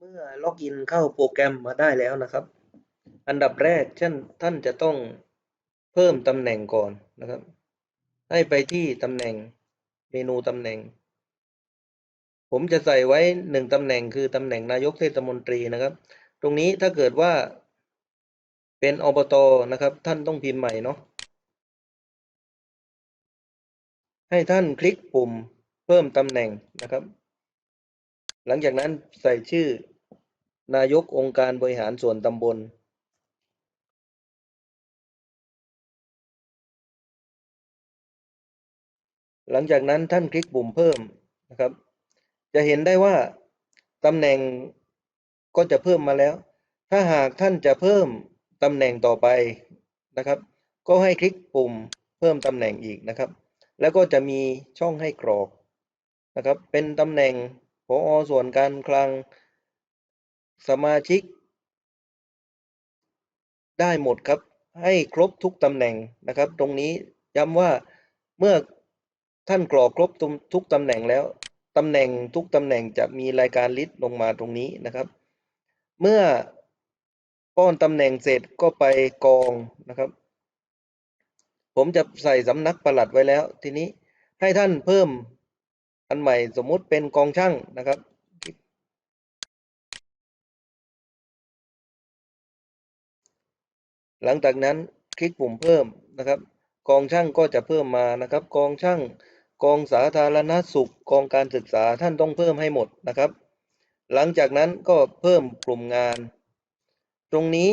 เมื่อล็อกอินเข้าโปรแกรมมาได้แล้วนะครับ อันดับแรกท่านท่านจะต้องเพิ่มตำแหน่งก่อนนะครับ ให้ไปที่ตำแหน่งเมนูตำแหน่ง ผมจะใส่ไว้หนึ่งตำแหน่งคือตำแหน่งนายกเทศมนตรีนะครับ ตรงนี้ถ้าเกิดว่าเป็นอบตนะครับ ท่านต้องพิมพ์ใหม่เนาะให้ท่านคลิกปุ่มเพิ่มตำแหน่งนะครับ หลังจากนั้นใส่ชื่อนายกองค์การบริหารส่วนตำบล หลังจากนั้นท่านคลิกปุ่มเพิ่มนะครับ จะเห็นได้ว่าตำแหน่งก็จะเพิ่มมาแล้ว ถ้าหากท่านจะเพิ่มตำแหน่งต่อไปนะครับ ก็ให้คลิกปุ่มเพิ่มตำแหน่งอีกนะครับ แล้วก็จะมีช่องให้กรอกนะครับ เป็นตำแหน่ง ผอส่วนการคลัง สมาชิก ได้หมดครับ ให้ครบทุกตำแหน่งนะครับ ตรงนี้ย้ำว่าเมื่อท่านกรอกครบทุกตำแหน่งแล้วตำแหน่งทุกตำแหน่งจะมีรายการลิสต์ลงมาตรงนี้นะครับ เมื่อป้อนตำแหน่งเสร็จก็ไปกองนะครับ ผมจะใส่สำนักประหลัดไว้แล้ว ทีนี้ให้ท่านเพิ่ม อันใหม่สมมุติเป็นกองช่างนะครับหลังจากนั้นคลิกปุ่มเพิ่มนะครับ กองช่างก็จะเพิ่มมานะครับ กองช่างกองสาธารณสุข กองการศึกษาท่านต้องเพิ่มให้หมดนะครับ หลังจากนั้นก็เพิ่มกลุ่มงาน ตรงนี้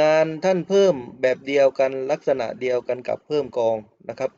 งานท่านเพิ่มแบบเดียวกันลักษณะเดียวกันกับเพิ่มกองนะครับ